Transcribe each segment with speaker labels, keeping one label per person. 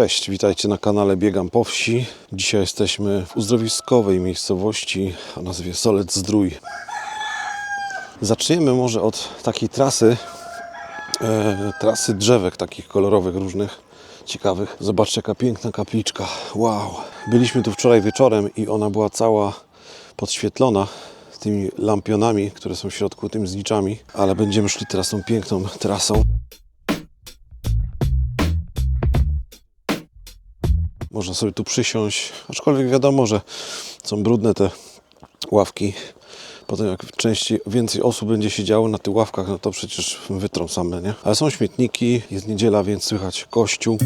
Speaker 1: Cześć, witajcie na kanale Biegam po wsi. Dzisiaj jesteśmy w uzdrowiskowej miejscowości o nazwie Solec Zdrój. Zaczniemy może od takiej trasy, e, trasy drzewek takich kolorowych, różnych, ciekawych. Zobaczcie jaka piękna kapliczka. Wow! Byliśmy tu wczoraj wieczorem i ona była cała podświetlona tymi lampionami, które są w środku, tymi zniczami, ale będziemy szli teraz tą piękną trasą. Można sobie tu przysiąść, aczkolwiek wiadomo, że są brudne te ławki. Potem jak częściej, więcej osób będzie siedziało na tych ławkach, no to przecież wytrą same, nie? Ale są śmietniki, jest niedziela, więc słychać kościół.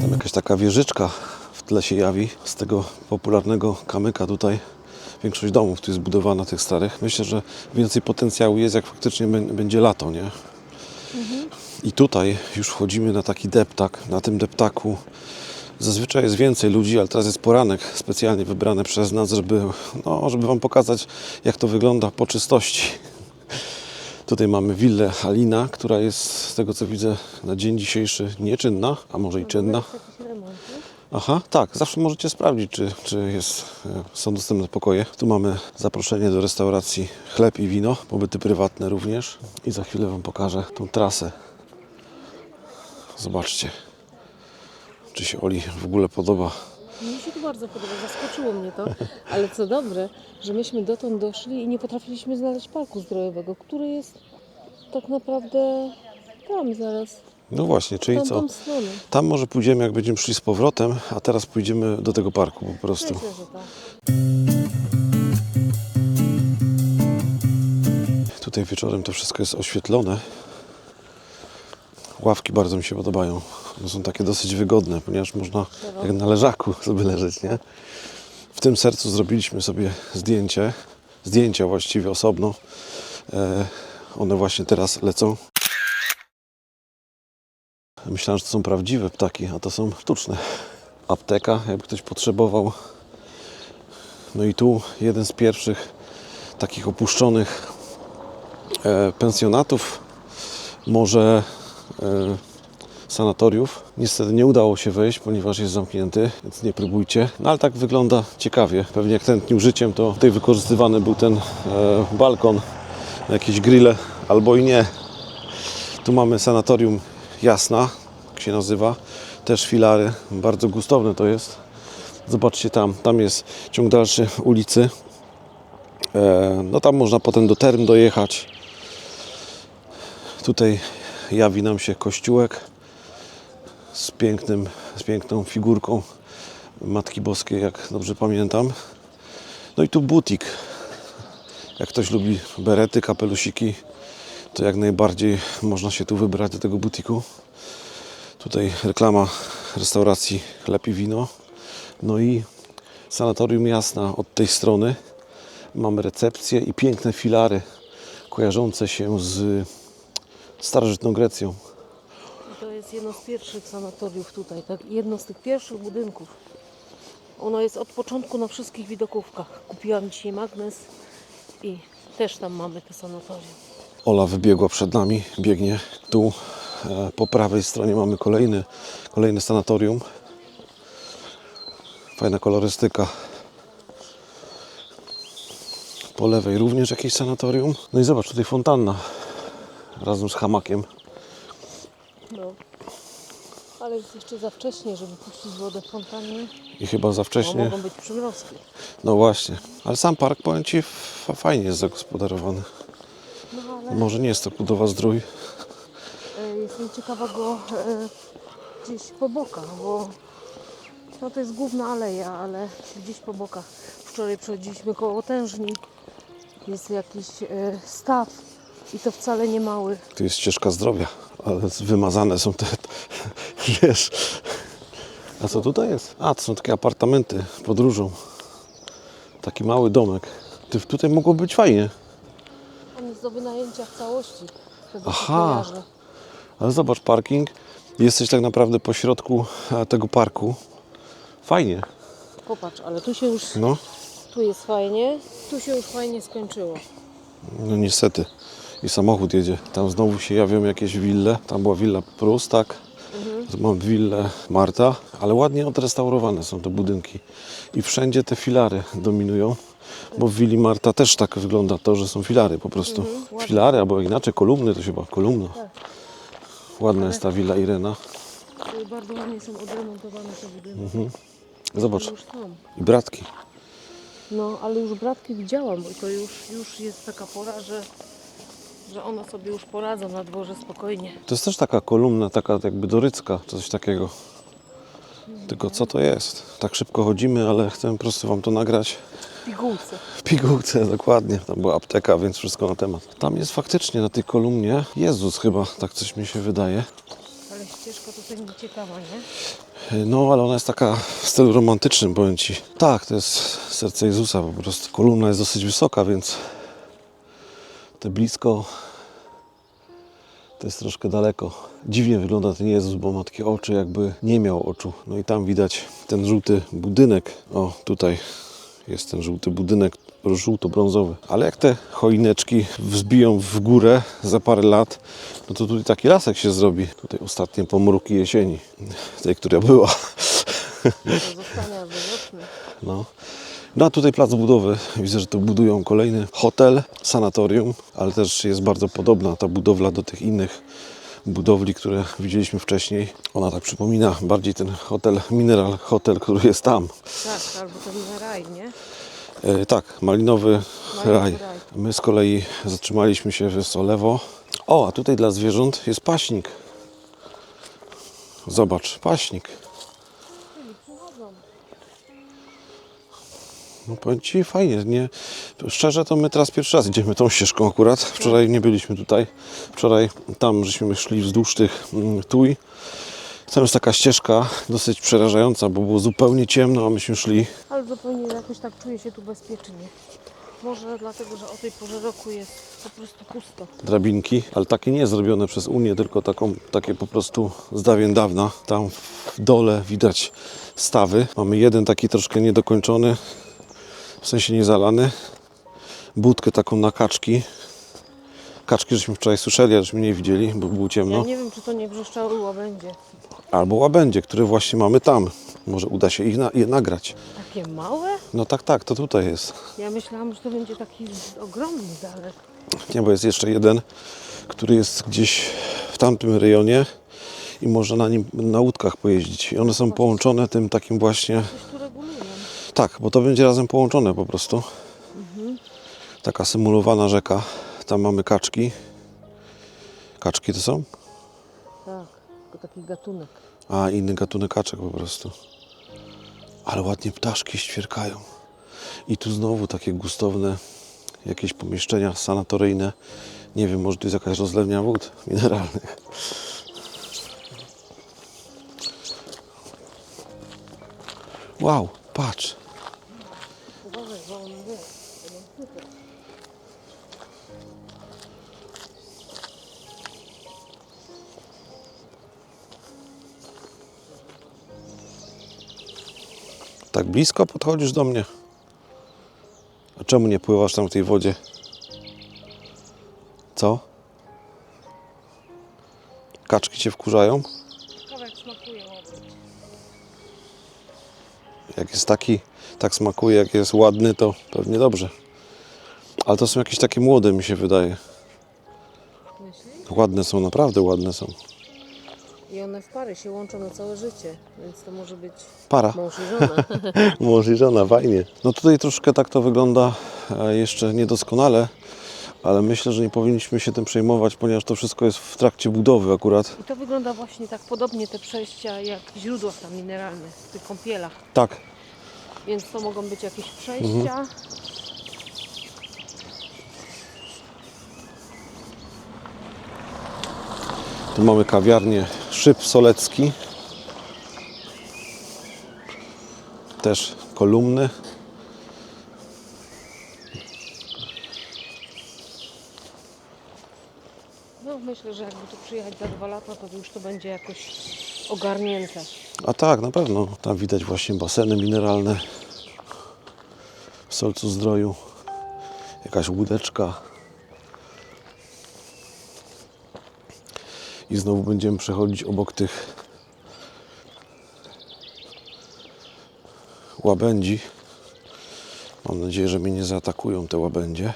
Speaker 1: Tam jakaś taka wieżyczka w tle się jawi z tego popularnego kamyka tutaj. Większość domów tu jest budowana, tych starych. Myślę, że więcej potencjału jest, jak faktycznie bę- będzie lato, nie? I tutaj już wchodzimy na taki deptak. Na tym deptaku zazwyczaj jest więcej ludzi, ale teraz jest poranek specjalnie wybrany przez nas, żeby, no, żeby Wam pokazać, jak to wygląda po czystości. Tutaj mamy willę Halina, która jest, z tego co widzę, na dzień dzisiejszy nieczynna, a może i czynna. Aha, tak, zawsze możecie sprawdzić, czy, czy jest, e, są dostępne pokoje. Tu mamy zaproszenie do restauracji chleb i wino, pobyty prywatne również. I za chwilę Wam pokażę tą trasę. Zobaczcie, czy się Oli w ogóle podoba.
Speaker 2: Mi się to bardzo podoba, zaskoczyło mnie to, ale co dobre, że myśmy dotąd doszli i nie potrafiliśmy znaleźć parku zdrojowego, który jest tak naprawdę tam zaraz,
Speaker 1: No właśnie, czyli co? Tam może pójdziemy, jak będziemy szli z powrotem, a teraz pójdziemy do tego parku po prostu.
Speaker 2: Myślę, że tak.
Speaker 1: Tutaj wieczorem to wszystko jest oświetlone. Ławki bardzo mi się podobają. One są takie dosyć wygodne, ponieważ można jak na leżaku sobie leżeć, nie? W tym sercu zrobiliśmy sobie zdjęcie, zdjęcia właściwie osobno. E, one właśnie teraz lecą. Myślałem, że to są prawdziwe ptaki, a to są sztuczne. Apteka, jakby ktoś potrzebował. No i tu jeden z pierwszych takich opuszczonych e, pensjonatów, może e, sanatoriów. Niestety nie udało się wejść, ponieważ jest zamknięty, więc nie próbujcie. No ale tak wygląda ciekawie. Pewnie jak tętnił życiem, to tutaj wykorzystywany był ten e, balkon na jakieś grille, albo i nie. Tu mamy sanatorium Jasna, jak się nazywa. Też filary, bardzo gustowne to jest. Zobaczcie tam, tam jest ciąg dalszy ulicy. E, No tam można potem do Term dojechać. Tutaj jawi nam się kościółek z, pięknym, z piękną figurką Matki Boskiej, jak dobrze pamiętam. No i tu butik. Jak ktoś lubi berety, kapelusiki, to jak najbardziej można się tu wybrać do tego butiku. Tutaj reklama restauracji Chleb i Wino. No i sanatorium Jasna od tej strony. Mamy recepcję i piękne filary kojarzące się z starożytną Grecją.
Speaker 2: To jest jedno z pierwszych sanatoriów tutaj, tak? jedno z tych pierwszych budynków. Ono jest od początku na wszystkich widokówkach. Kupiłam dzisiaj magnes i też tam mamy to sanatorium.
Speaker 1: Ola wybiegła przed nami, biegnie tu. E, Po prawej stronie mamy kolejny, kolejne sanatorium. Fajna kolorystyka. Po lewej również jakieś sanatorium. No i zobacz, tutaj fontanna razem z hamakiem.
Speaker 2: No. Ale jest jeszcze za wcześnie, żeby puścić wodę w fontannie.
Speaker 1: I chyba za
Speaker 2: Bo
Speaker 1: wcześnie.
Speaker 2: mogą być przymrozki.
Speaker 1: No właśnie. Ale sam park, powiem Ci, fajnie jest zagospodarowany.
Speaker 2: Ale
Speaker 1: Może nie jest to budowa zdrój.
Speaker 2: e, jestem ciekawa go e, gdzieś po bokach, bo no to jest główna aleja, ale gdzieś po bokach. Wczoraj przechodziliśmy koło tężni. Jest jakiś e, staw i to wcale nie mały.
Speaker 1: Tu jest ścieżka zdrowia, ale wymazane są te, wiesz. A co tutaj jest? A, to są takie apartamenty podróżą. Taki mały domek. Ty, tutaj mogło być fajnie.
Speaker 2: Do wynajęcia w całości.
Speaker 1: Aha. Ale zobacz, parking. Jesteś tak naprawdę po środku e, tego parku. Fajnie.
Speaker 2: Popatrz, ale tu się już,
Speaker 1: No,
Speaker 2: tu jest fajnie, tu się już fajnie skończyło.
Speaker 1: no niestety. i samochód jedzie. Tam znowu się jawią jakieś wille. Tam była willa Prus, tak? Tu mam willę Marta, ale ładnie odrestaurowane są te budynki. I wszędzie te filary dominują, bo w willi Marta też tak wygląda to, że są filary po prostu.
Speaker 2: ładnie.
Speaker 1: filary, albo inaczej kolumny, to się chyba kolumna.
Speaker 2: Tak.
Speaker 1: Ładna jest ta willa Irena.
Speaker 2: Bardzo ładnie są odremontowane te budynki.
Speaker 1: Mhm. Zobacz,
Speaker 2: Już są.
Speaker 1: i bratki.
Speaker 2: No, ale już bratki widziałam, bo to już, już jest taka pora, że, że one sobie już poradzą na dworze spokojnie.
Speaker 1: To jest też taka kolumna, taka jakby dorycka, coś takiego. Tylko co to jest? Tak szybko chodzimy, ale chcę po prostu Wam to nagrać.
Speaker 2: W pigułce.
Speaker 1: W pigułce, dokładnie. Tam była apteka, więc wszystko na temat. Tam jest faktycznie na tej kolumnie Jezus chyba, tak coś mi się wydaje.
Speaker 2: Ale ścieżka to będzie ciekawa, nie?
Speaker 1: No, ale ona jest taka w stylu romantycznym, powiem Ci. Tak, to jest serce Jezusa po prostu. Kolumna jest dosyć wysoka, więc te blisko to jest troszkę daleko. Dziwnie wygląda ten Jezus, bo ma takie oczy, jakby nie miał oczu. No i tam widać ten żółty budynek. O, tutaj jest ten żółty budynek, żółto-brązowy. Ale jak te choineczki wzbiją w górę za parę lat, no to tutaj taki lasek się zrobi. Tutaj ostatnie pomruki jesieni, tej, która była.
Speaker 2: To zostanie.
Speaker 1: No. No a tutaj plac budowy. Widzę, że tu budują kolejny hotel, sanatorium, ale też jest bardzo podobna ta budowla do tych innych budowli, które widzieliśmy wcześniej. Ona tak przypomina bardziej ten hotel, Mineral Hotel, który jest tam.
Speaker 2: Tak, albo ten raj, nie?
Speaker 1: E, tak, malinowy
Speaker 2: Malinowy
Speaker 1: raj.
Speaker 2: raj.
Speaker 1: My z kolei zatrzymaliśmy się w Solewo. O, a tutaj dla zwierząt jest paśnik. Zobacz, paśnik. No powiem Ci, fajnie. Nie, szczerze to my teraz pierwszy raz idziemy tą ścieżką akurat. Wczoraj nie byliśmy tutaj. Wczoraj tam żeśmy szli wzdłuż tych mm, tuj. Tam jest taka ścieżka dosyć przerażająca, bo było zupełnie ciemno, a myśmy szli
Speaker 2: Ale zupełnie jakoś tak czuję się tu bezpiecznie. Może dlatego, że o tej porze roku jest po prostu pusto.
Speaker 1: drabinki, ale takie nie zrobione przez Unię, tylko taką, takie po prostu z dawien dawna. Tam w dole widać stawy. Mamy jeden taki troszkę niedokończony, w sensie niezalany. Budkę taką na kaczki. Kaczki żeśmy wczoraj słyszeli, ale żeśmy nie widzieli, bo było
Speaker 2: Ja
Speaker 1: ciemno.
Speaker 2: nie wiem, czy to nie wrzeszczały łabędzie.
Speaker 1: Albo łabędzie, które właśnie mamy tam. Może uda się ich na, je nagrać.
Speaker 2: Takie małe?
Speaker 1: No tak, tak, to tutaj jest.
Speaker 2: Ja myślałam, że to będzie taki ogromny zamek.
Speaker 1: Nie, bo jest jeszcze jeden, który jest gdzieś w tamtym rejonie i można na nim na łódkach pojeździć. I one są połączone tym takim właśnie.
Speaker 2: Tu.
Speaker 1: Tak, bo to będzie razem połączone po prostu. Taka symulowana rzeka. Tam mamy kaczki. Kaczki to są?
Speaker 2: Tak, tylko taki gatunek.
Speaker 1: A, inny gatunek kaczek po prostu. Ale ładnie ptaszki ćwierkają. I tu znowu takie gustowne jakieś pomieszczenia sanatoryjne. Nie wiem, może to jest jakaś rozlewnia wód mineralnych. Wow, patrz. Tak blisko podchodzisz do mnie. A czemu nie pływasz tam w tej wodzie? Co? Kaczki cię wkurzają?
Speaker 2: Jak smakuje.
Speaker 1: Jak jest taki, tak smakuje, jak jest ładny, to pewnie dobrze. Ale to są jakieś takie młode, mi się wydaje. Ładne są, naprawdę ładne są.
Speaker 2: I one w pary się łączą na całe życie, więc to może być
Speaker 1: Para.
Speaker 2: mąż i żona.
Speaker 1: Mąż i żona, fajnie. No tutaj troszkę tak to wygląda e, jeszcze niedoskonale, ale myślę, że nie powinniśmy się tym przejmować, ponieważ to wszystko jest w trakcie budowy akurat.
Speaker 2: I to wygląda właśnie tak podobnie te przejścia jak w źródłach tam mineralnych, w tych kąpielach.
Speaker 1: Tak,
Speaker 2: Więc to mogą być jakieś przejścia.
Speaker 1: tu mamy kawiarnię Szyb Solecki. Też kolumny.
Speaker 2: No myślę, że jakby tu przyjechać za dwa lata, to już to będzie jakoś ogarnięte.
Speaker 1: A tak, na pewno. Tam widać właśnie baseny mineralne w Solcu Zdroju. Jakaś łódeczka. I znowu będziemy przechodzić obok tych łabędzi. Mam nadzieję, że mnie nie zaatakują te łabędzie.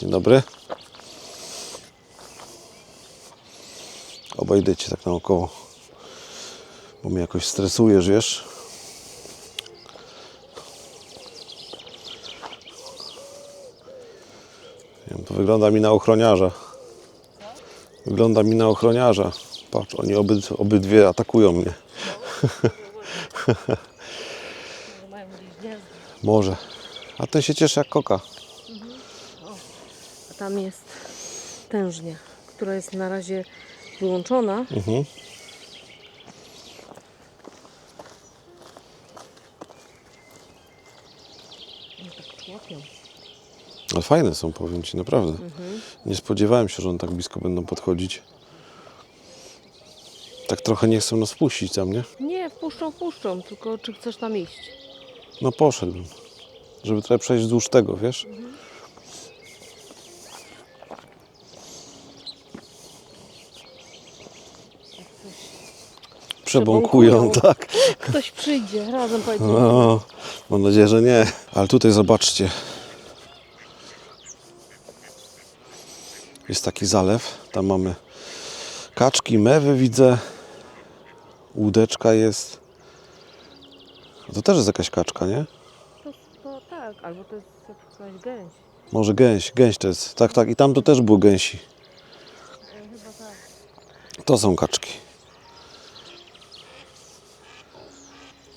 Speaker 1: Dzień dobry. Obejdę cię tak naokoło, bo mnie jakoś stresujesz, wiesz? Nie wiem, to wygląda mi na ochroniarza. Wygląda mi na ochroniarza. Patrz, oni obyd, obydwie atakują mnie. Może. A ten się cieszy jak koka.
Speaker 2: A tam jest tężnia, która jest na razie wyłączona.
Speaker 1: Mhm.
Speaker 2: No tak łapią.
Speaker 1: Fajne są, powiem Ci, naprawdę. Nie spodziewałem się, że one tak blisko będą podchodzić. Tak trochę nie chcą nas puścić tam, nie?
Speaker 2: Nie, wpuszczą, wpuszczą, tylko czy chcesz tam iść?
Speaker 1: No poszedłbym. Żeby trochę przejść wzdłuż tego, wiesz? Przebąkują,
Speaker 2: Przebąkują.
Speaker 1: tak.
Speaker 2: Ktoś przyjdzie, razem pojedziemy.
Speaker 1: No, mam nadzieję, że nie. Ale tutaj zobaczcie. Jest taki zalew. Tam mamy kaczki, mewy widzę. Łódeczka jest. To też jest jakaś kaczka, nie?
Speaker 2: To, to tak, albo to jest jakaś gęś.
Speaker 1: Może gęś, gęś to jest. Tak, tak. I tam to też było gęsi.
Speaker 2: Chyba tak.
Speaker 1: To są kaczki.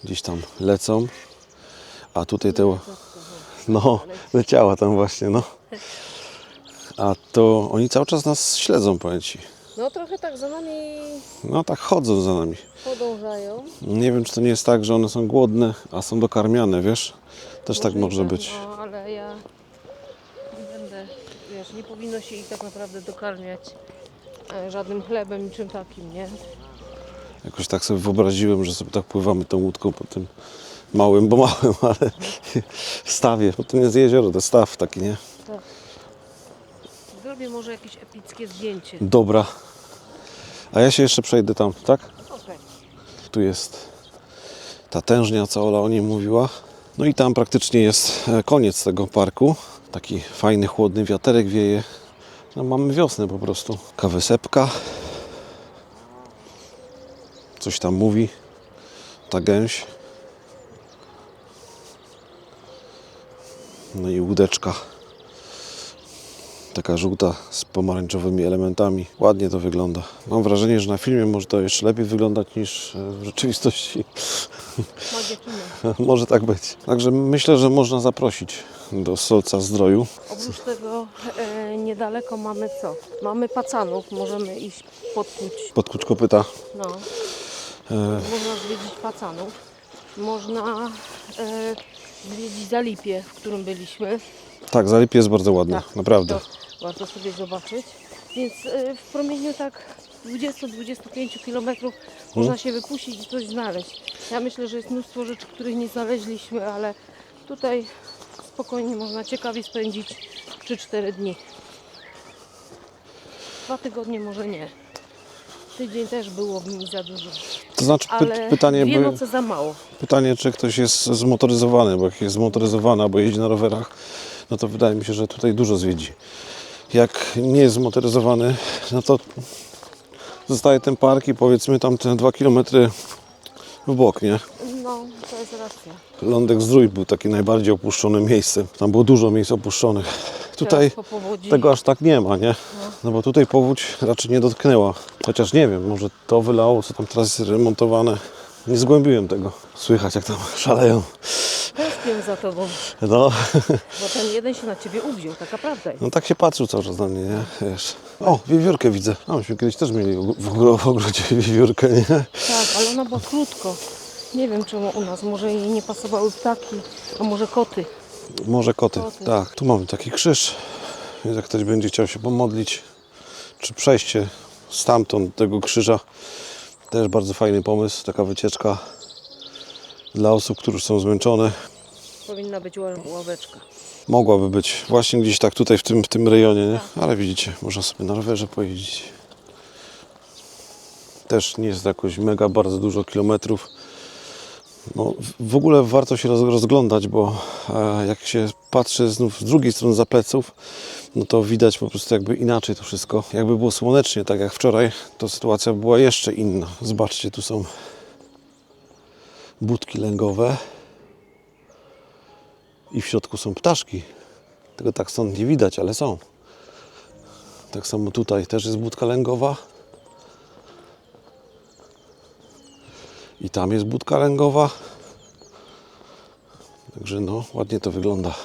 Speaker 1: Gdzieś tam lecą. A tutaj te... No, leciała tam właśnie, no. A to oni cały czas nas śledzą, powiem Ci.
Speaker 2: No trochę tak za nami
Speaker 1: No tak chodzą za nami.
Speaker 2: podążają.
Speaker 1: Nie wiem, czy to nie jest tak, że one są głodne, a są dokarmiane, wiesz? Też tak może być.
Speaker 2: No, ale ja nie będę, wiesz, nie powinno się ich tak naprawdę dokarmiać e, żadnym chlebem, niczym takim, nie?
Speaker 1: Jakoś tak sobie wyobraziłem, że sobie tak pływamy tą łódką po tym małym, bo małym, ale stawie. Bo to nie jest jezioro, to staw taki, nie?
Speaker 2: Zrobię może jakieś epickie zdjęcie.
Speaker 1: Dobra. A ja się jeszcze przejdę tam, tak?
Speaker 2: Okej.
Speaker 1: Tu jest ta tężnia, co Ola o niej mówiła. No i tam praktycznie jest e, koniec tego parku. Taki fajny, chłodny wiaterek wieje. No mamy wiosnę po prostu. Kawysepka. Coś tam mówi. Ta gęś. No i łódeczka. Taka żółta z pomarańczowymi elementami. Ładnie to wygląda. Mam wrażenie, że na filmie może to jeszcze lepiej wyglądać niż e, w rzeczywistości.
Speaker 2: Kina.
Speaker 1: może tak być. Także myślę, że można zaprosić do Solca Zdroju.
Speaker 2: Oprócz tego e, niedaleko mamy co? Mamy pacanów, możemy iść podkuć.
Speaker 1: Pod Kuczkopyta.
Speaker 2: No,
Speaker 1: E,
Speaker 2: można zwiedzić pacanów. Można e, zwiedzić Zalipie, w którym byliśmy.
Speaker 1: tak, Zalip jest bardzo ładny,
Speaker 2: Tak,
Speaker 1: naprawdę.
Speaker 2: To warto sobie zobaczyć. Więc e, w promieniu tak 20-25 km można się wypuścić i coś znaleźć. Ja myślę, że jest mnóstwo rzeczy, których nie znaleźliśmy, ale tutaj spokojnie można ciekawie spędzić 3-4 dni. Dwa tygodnie może nie. Tydzień też byłoby mi za dużo.
Speaker 1: To znaczy
Speaker 2: Ale
Speaker 1: pytanie,
Speaker 2: dwie noce za mało.
Speaker 1: pytanie, czy ktoś jest zmotoryzowany, bo jak jest zmotoryzowany albo jeździ na rowerach, no to wydaje mi się, że tutaj dużo zwiedzi. Jak nie jest zmotoryzowany, no to zostaje ten park i powiedzmy tam te dwa kilometry w bok, nie?
Speaker 2: No, to jest racja.
Speaker 1: Lądek Zdrój był taki najbardziej opuszczone miejsce. Tam było dużo miejsc opuszczonych. Tutaj tego aż tak nie ma, nie? No bo tutaj powódź raczej nie dotknęła. Chociaż nie wiem, może to wylało, co tam teraz jest remontowane. Nie zgłębiłem tego. Słychać jak tam szaleją.
Speaker 2: Tęsknię za tobą,
Speaker 1: No,
Speaker 2: bo ten jeden się na ciebie uwziął, taka prawda jest.
Speaker 1: no tak się patrzył cały czas na mnie, nie? Wiesz. O, wiewiórkę widzę. A, myśmy kiedyś też mieli w ogro- w ogrodzie wiewiórkę, nie?
Speaker 2: Tak, ale ona była krótko. Nie wiem czemu u nas, może jej nie pasowały ptaki, a może koty.
Speaker 1: Może koty.
Speaker 2: Koty.
Speaker 1: Tak, tu mamy taki krzyż. Więc jak ktoś będzie chciał się pomodlić, czy przejście stamtąd tego krzyża, też bardzo fajny pomysł. Taka wycieczka dla osób, które już są zmęczone.
Speaker 2: powinna być ła- ławeczka.
Speaker 1: Mogłaby być właśnie gdzieś tak tutaj w tym, w tym rejonie, nie? Ale widzicie, można sobie na rowerze pojeździć. Też nie jest jakoś mega bardzo dużo kilometrów. No, w- ogóle warto się roz, rozglądać, bo e, jak się patrzy znów z drugiej strony za pleców, no to widać po prostu jakby inaczej to wszystko. Jakby było słonecznie, tak jak wczoraj, to sytuacja była jeszcze inna. Zobaczcie, tu są budki lęgowe i w środku są ptaszki. Tego tak stąd nie widać, ale są. Tak samo tutaj też jest budka lęgowa. I tam jest budka lęgowa. Także no, ładnie to wygląda.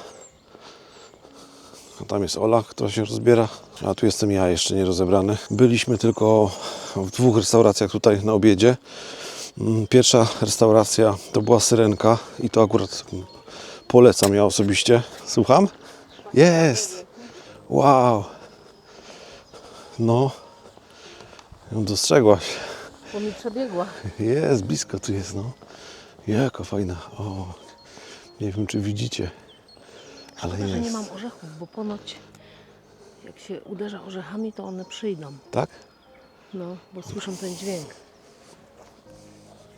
Speaker 1: A tam jest Ola, która się rozbiera. A tu jestem ja, jeszcze nie rozebrany. Byliśmy tylko w dwóch restauracjach tutaj na obiedzie. Mm, Pierwsza restauracja to była Syrenka i to akurat polecam ja osobiście. Słucham? Jest! Wow! No, ją dostrzegłaś.
Speaker 2: Bo mi przebiegła.
Speaker 1: Jest, blisko tu jest, no. Jaka fajna. O, nie wiem, czy widzicie, ale
Speaker 2: Szkoda, że nie
Speaker 1: jest.
Speaker 2: mam orzechów, bo ponoć jak się uderza orzechami, to one przyjdą.
Speaker 1: Tak?
Speaker 2: No, bo słyszę ten dźwięk.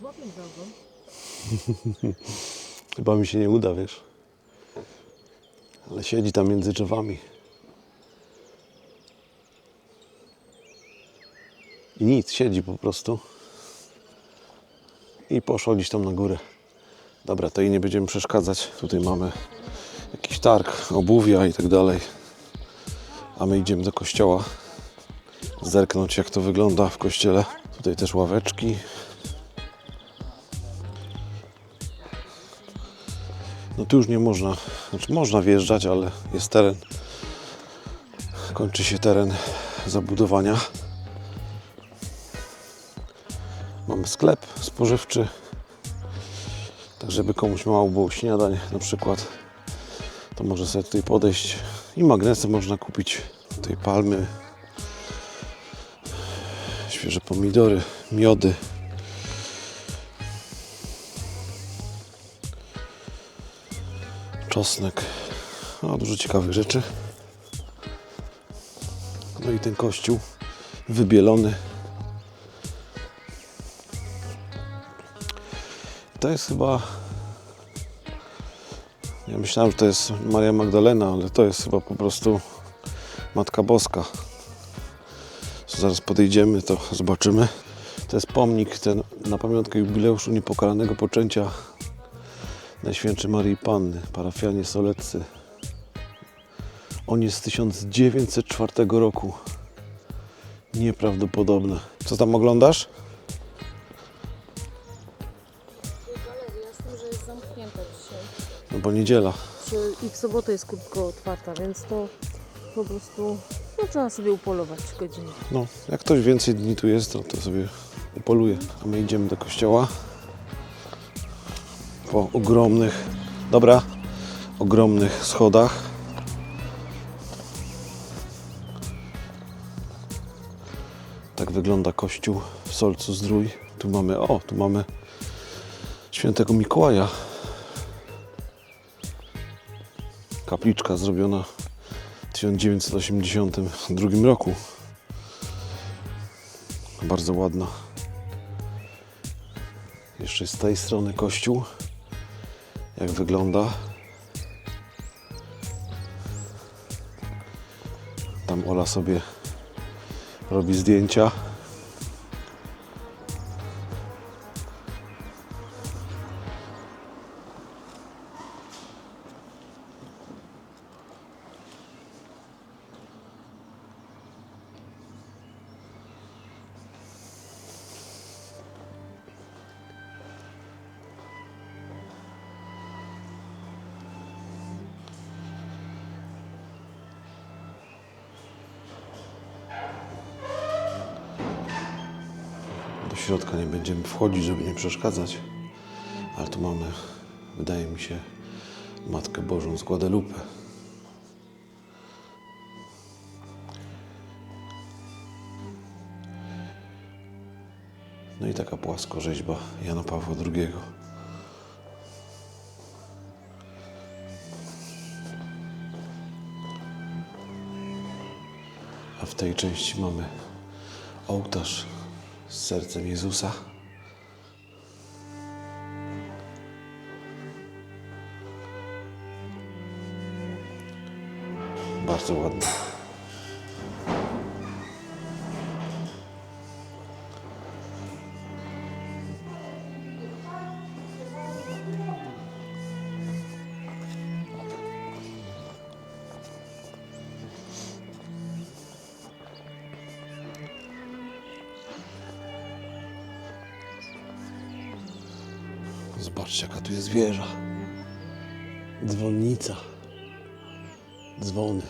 Speaker 2: Złapię za ogon.
Speaker 1: Chyba mi się nie uda, wiesz. Ale siedzi tam między drzewami. I nic, siedzi po prostu. I poszła gdzieś tam na górę. Dobra, to jej nie będziemy przeszkadzać. Tutaj mamy jakiś targ, obuwia i tak dalej. A my idziemy do kościoła. Zerknąć jak to wygląda w kościele. Tutaj też ławeczki. No tu już nie można, znaczy można wjeżdżać, ale jest teren. Kończy się teren zabudowania. Sklep spożywczy. Tak, żeby komuś mało było śniadań na przykład, to może sobie tutaj podejść. I magnesy można kupić. Tutaj palmy, świeże pomidory, miody. czosnek. No, dużo ciekawych rzeczy. No i ten kościół wybielony. To jest chyba. Ja myślałem, że to jest Maria Magdalena, ale to jest chyba po prostu Matka Boska. Zaraz podejdziemy, to zobaczymy. To jest pomnik ten, na pamiątkę jubileuszu niepokalanego poczęcia Najświętszej Marii Panny, parafianie soleccy. On jest z 1904 roku. Nieprawdopodobne. Co tam oglądasz? Bo niedziela.
Speaker 2: I w sobotę jest krótko otwarta, więc to po prostu no, trzeba sobie upolować godzinę.
Speaker 1: No, jak ktoś więcej dni tu jest, to, to sobie upoluje. A my idziemy do kościoła. Po ogromnych, dobra, ogromnych schodach. Tak wygląda kościół w Solcu Zdrój. Tu mamy, o, tu mamy świętego Mikołaja. Kapliczka zrobiona w 1982 roku. Bardzo ładna. Jeszcze z tej strony kościół. Jak wygląda. Tam Ola sobie robi zdjęcia. środka nie będziemy wchodzić, żeby nie przeszkadzać. Ale tu mamy, wydaje mi się, Matkę Bożą z Guadalupe. No i taka płasko rzeźba Jana Pawła II. A w tej części mamy ołtarz z sercem Jezusa. Bardzo ładny. Zobaczcie, jaka tu jest wieża. Dzwonnica. Dzwony.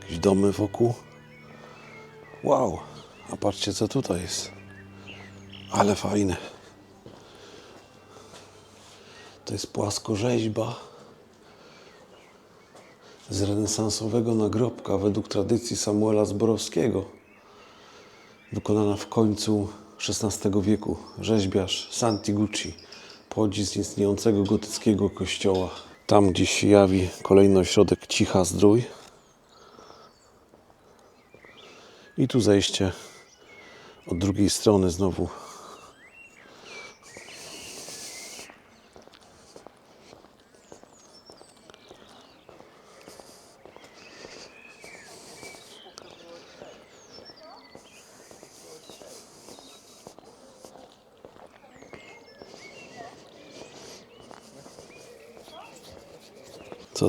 Speaker 1: Jakieś domy wokół. Wow, a patrzcie co tutaj jest. Ale fajne. To jest płaskorzeźba z renesansowego nagrobka według tradycji Samuela Zborowskiego wykonana w końcu XVI wieku. Rzeźbiarz Santi Gucci pochodzi z istniejącego gotyckiego kościoła. Tam gdzieś się jawi kolejny ośrodek Cicha Zdrój. I tu zejście od drugiej strony znowu.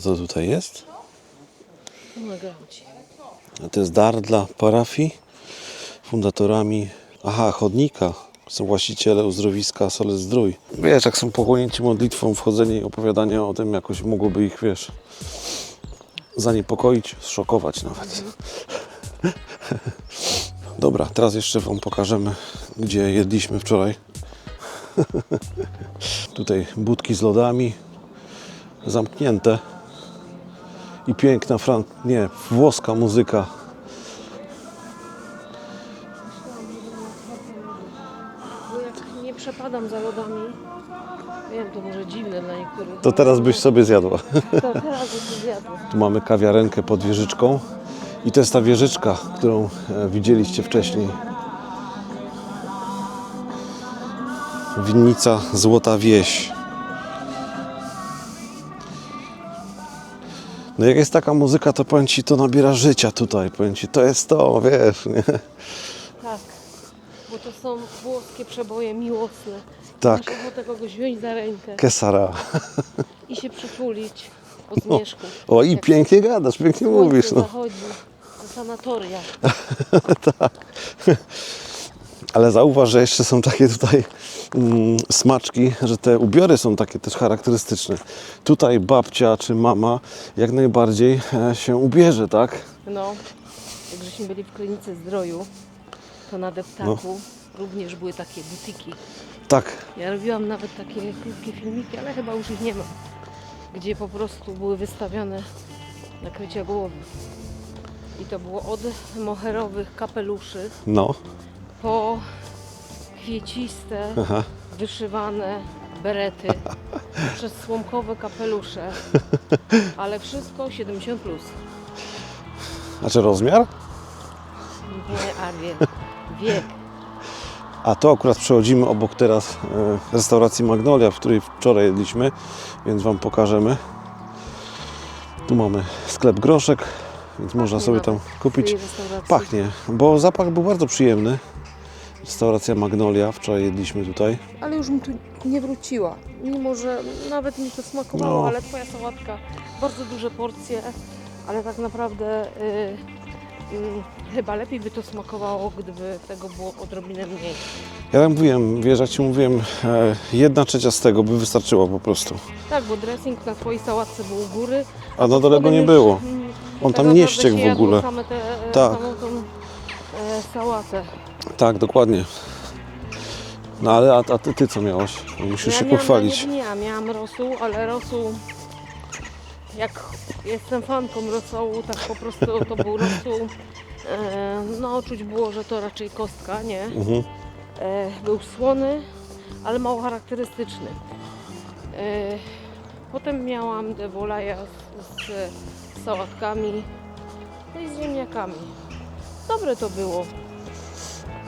Speaker 1: To tutaj jest? A to jest dar dla parafii. Fundatorami, aha, chodnika są właściciele uzdrowiska Sole Zdrój. Wiesz, jak są pochłonięci modlitwą, wchodzenie i opowiadanie o tym jakoś mogłoby ich, wiesz, zaniepokoić, zszokować nawet. Dobra, teraz jeszcze Wam pokażemy, gdzie jedliśmy wczoraj. Tutaj budki z lodami, zamknięte i piękna, fran... nie, włoska muzyka.
Speaker 2: Bo jak nie przepadam za lodami, wiem, to może dziwne dla niektórych.
Speaker 1: To teraz byś sobie zjadła.
Speaker 2: To teraz już zjadłam.
Speaker 1: Tu mamy kawiarenkę pod wieżyczką i to jest ta wieżyczka, którą e, widzieliście wcześniej. Winnica Złota Wieś. No jak jest taka muzyka, to powiem Ci, to nabiera życia tutaj. Powiem Ci, to jest to, wiesz, nie?
Speaker 2: Tak, bo to są włoskie przeboje miłosne.
Speaker 1: Tak.
Speaker 2: Masz ochotę kogoś wziąć za rękę
Speaker 1: Kesara.
Speaker 2: i się przytulić po zmierzchu.
Speaker 1: O, i
Speaker 2: Jak
Speaker 1: pięknie gadasz, pięknie
Speaker 2: słońce
Speaker 1: mówisz. No.
Speaker 2: zachodzi do sanatoria.
Speaker 1: Ale zauważ, że jeszcze są takie tutaj mm, smaczki, że te ubiory są takie też charakterystyczne. Tutaj babcia czy mama jak najbardziej e, się ubierze, tak?
Speaker 2: No, jak żeśmy byli w klinice zdroju, to na deptaku również były takie butiki.
Speaker 1: Tak,
Speaker 2: Ja robiłam nawet takie krótkie filmiki, ale chyba już ich nie ma. Gdzie po prostu były wystawione nakrycia głowy. I to było od moherowych kapeluszy
Speaker 1: no,
Speaker 2: po kwieciste,
Speaker 1: aha.
Speaker 2: wyszywane berety, przez słomkowe kapelusze. Ale wszystko 70 plus.
Speaker 1: A czy rozmiar?
Speaker 2: Nie, a wiek. Wiek.
Speaker 1: A to akurat przechodzimy obok teraz e, restauracji Magnolia, w której wczoraj jedliśmy, więc Wam pokażemy. Tu mamy sklep Groszek, więc można sobie tam kupić. Pachnie, bo zapach był bardzo przyjemny. Restauracja Magnolia, wczoraj jedliśmy tutaj.
Speaker 2: Ale już mi tu nie wróciła. Mimo, że nawet mi to smakowało,
Speaker 1: No.
Speaker 2: ale twoja sałatka, bardzo duże porcje, ale tak naprawdę y, y, chyba lepiej by to smakowało, gdyby tego było odrobinę mniej.
Speaker 1: Ja tak mówiłem, wiesz, jak Ci mówiłem, e, jedna trzecia z tego by wystarczyła po prostu.
Speaker 2: Tak, bo dressing na twojej sałatce był u góry.
Speaker 1: A na dole go nie było.
Speaker 2: mm,
Speaker 1: On
Speaker 2: tak
Speaker 1: tam nie
Speaker 2: naprawdę
Speaker 1: ściekł w ogóle.
Speaker 2: E,
Speaker 1: Tak.
Speaker 2: Samą tą e, sałatę.
Speaker 1: Tak, dokładnie. No ale a, a ty, ty co miałaś? Musisz się
Speaker 2: miałam-
Speaker 1: pochwalić.
Speaker 2: Nie, nie, ja miałam rosół, ale rosół, jak jestem fanką rosołu, tak po prostu to był rosół, e, no czuć było, że to raczej kostka, nie?
Speaker 1: Mhm.
Speaker 2: E, był słony, ale mało charakterystyczny. E, Potem miałam de volaja z, z sałatkami no i z ziemniakami. Dobre to było.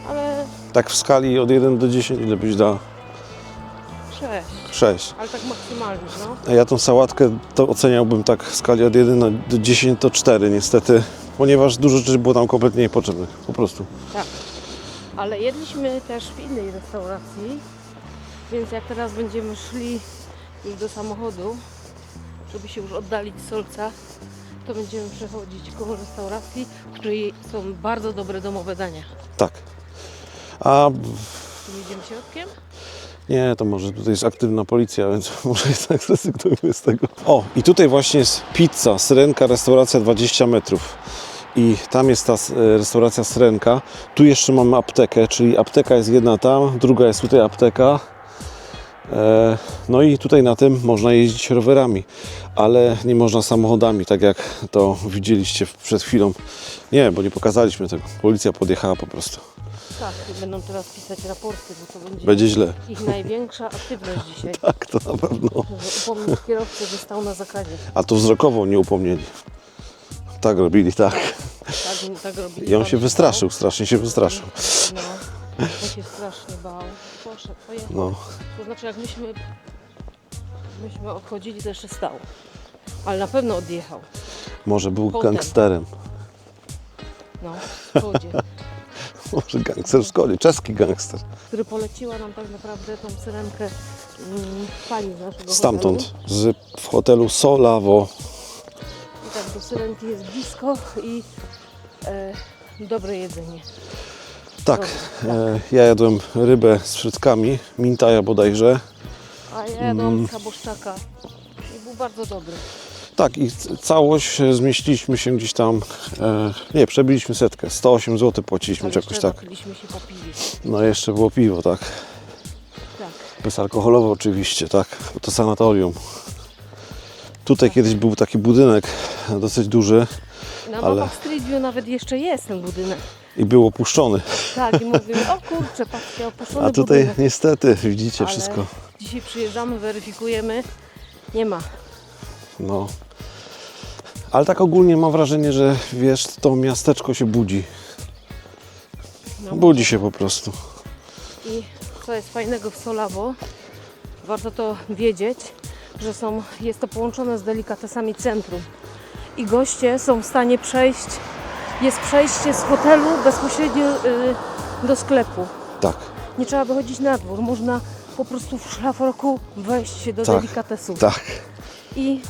Speaker 2: Ale
Speaker 1: Tak w skali od 1 do 10 ile byś dał?
Speaker 2: sześć.
Speaker 1: 6.
Speaker 2: Ale tak maksymalnie, no.
Speaker 1: A ja tą sałatkę to oceniałbym tak w skali od 1 do 10 to 4 niestety, ponieważ dużo rzeczy było tam kompletnie niepotrzebnych, po prostu.
Speaker 2: Tak. Ale jedliśmy też w innej restauracji, więc jak teraz będziemy szli już do samochodu, żeby się już oddalić z Solca, to będziemy przechodzić koło restauracji, w której są bardzo dobre domowe dania.
Speaker 1: Tak. A
Speaker 2: Tu jedziemy środkiem?
Speaker 1: nie, to może tutaj jest aktywna policja, więc może jednak zrezygnujmy z tego. O, i tutaj właśnie jest pizza, Syrenka, restauracja 20 metrów. I tam jest ta e, restauracja Syrenka. Tu jeszcze mamy aptekę, czyli apteka jest jedna tam, druga jest tutaj apteka. E, No i tutaj na tym można jeździć rowerami, ale nie można samochodami, tak jak to widzieliście przed chwilą. Nie, bo nie pokazaliśmy tego. Policja podjechała po prostu.
Speaker 2: Tak, i będą teraz pisać raporty, bo to będzie,
Speaker 1: Będzie źle.
Speaker 2: ich największa aktywność dzisiaj.
Speaker 1: Tak, to na pewno.
Speaker 2: Że upomnieć kierowcę, że stał na zakazie.
Speaker 1: A to wzrokowo nie upomnieli. Tak robili, tak.
Speaker 2: Tak, tak robili.
Speaker 1: I on się wystraszył, strasznie się wystraszył.
Speaker 2: No, on się strasznie bał. Poszedł, pojechał.
Speaker 1: No,
Speaker 2: To znaczy, jak myśmy, myśmy odchodzili, to jeszcze stał. Ale na pewno odjechał.
Speaker 1: może był
Speaker 2: Potem.
Speaker 1: gangsterem.
Speaker 2: No, w.
Speaker 1: Może gangster w szkole, czeski gangster.
Speaker 2: Który poleciła nam tak naprawdę tą syrenkę mm, pani z naszego
Speaker 1: Stamtąd,
Speaker 2: hotelu.
Speaker 1: z w hotelu Solavo.
Speaker 2: I tak do syrenki jest blisko i e, dobre jedzenie.
Speaker 1: Tak, e, ja jadłem rybę z frytkami, mintaja bodajże.
Speaker 2: A ja jadłam schaboszczaka i był bardzo dobry.
Speaker 1: Tak, i całość e, zmieściliśmy się gdzieś tam, e, nie, przebiliśmy setkę, 108 zł płaciliśmy, czy jakoś tak. No jeszcze było piwo, tak.
Speaker 2: Tak.
Speaker 1: Bezalkoholowe oczywiście, tak, bo to sanatorium. Tutaj kiedyś był taki budynek dosyć duży
Speaker 2: Na
Speaker 1: Ale-
Speaker 2: mapach Street View nawet jeszcze jest ten budynek.
Speaker 1: i był opuszczony.
Speaker 2: Tak, i mówimy, o kurczę, patrzcie, opuszczony
Speaker 1: A tutaj
Speaker 2: budynek.
Speaker 1: niestety widzicie
Speaker 2: Ale
Speaker 1: wszystko.
Speaker 2: Dzisiaj przyjeżdżamy, weryfikujemy. Nie ma.
Speaker 1: No. Ale tak ogólnie mam wrażenie, że wiesz, to miasteczko się budzi.
Speaker 2: No.
Speaker 1: Budzi się po prostu.
Speaker 2: I co jest fajnego w Solavo, warto to wiedzieć, że są, jest to połączone z delikatesami centrum. I goście są w stanie przejść, jest przejście z hotelu bezpośrednio y, do sklepu.
Speaker 1: Tak.
Speaker 2: Nie trzeba wychodzić na dwór, można po prostu w szlafroku wejść się do
Speaker 1: Tak.
Speaker 2: delikatesu
Speaker 1: Tak.
Speaker 2: I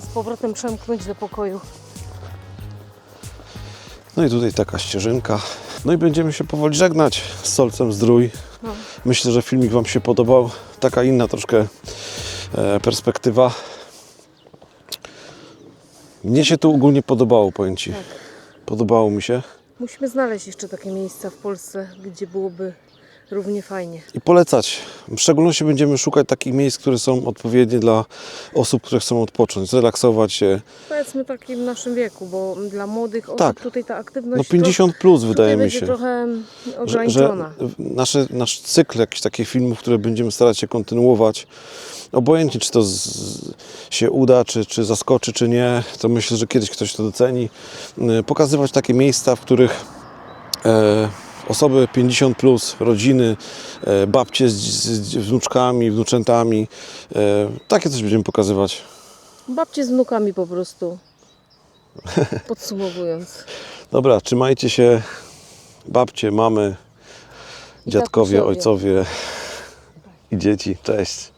Speaker 2: z powrotem przemknąć do pokoju.
Speaker 1: No i tutaj taka ścieżynka. No i będziemy się powoli żegnać z Solcem Zdrój.
Speaker 2: No.
Speaker 1: Myślę, że filmik Wam się podobał. Taka inna troszkę e, perspektywa. Mnie się tu ogólnie podobało, powiem Ci.
Speaker 2: Tak.
Speaker 1: Podobało mi się.
Speaker 2: Musimy znaleźć jeszcze takie miejsca w Polsce, gdzie byłoby równie fajnie.
Speaker 1: i polecać. W szczególności będziemy szukać takich miejsc, które są odpowiednie dla osób, które chcą odpocząć, zrelaksować się.
Speaker 2: Powiedzmy takim naszym wieku, bo dla młodych osób
Speaker 1: Tak.
Speaker 2: tutaj ta aktywność
Speaker 1: No 50 plus
Speaker 2: to,
Speaker 1: wydaje
Speaker 2: tutaj
Speaker 1: mi się.
Speaker 2: trochę
Speaker 1: Że, że
Speaker 2: ograniczona.
Speaker 1: nasze, nasz cykl jakichś takich filmów, które będziemy starać się kontynuować, obojętnie czy to z, się uda, czy, czy zaskoczy, czy nie, to myślę, że kiedyś ktoś to doceni. Y, Pokazywać takie miejsca, w których e, osoby 50 plus, rodziny, e, babcie z, z wnuczkami, wnuczętami, e, takie coś będziemy pokazywać.
Speaker 2: Babcie z wnukami po prostu. Podsumowując.
Speaker 1: Dobra, trzymajcie się, babcie, mamy,
Speaker 2: I
Speaker 1: dziadkowie, ojcowie i dzieci. Cześć.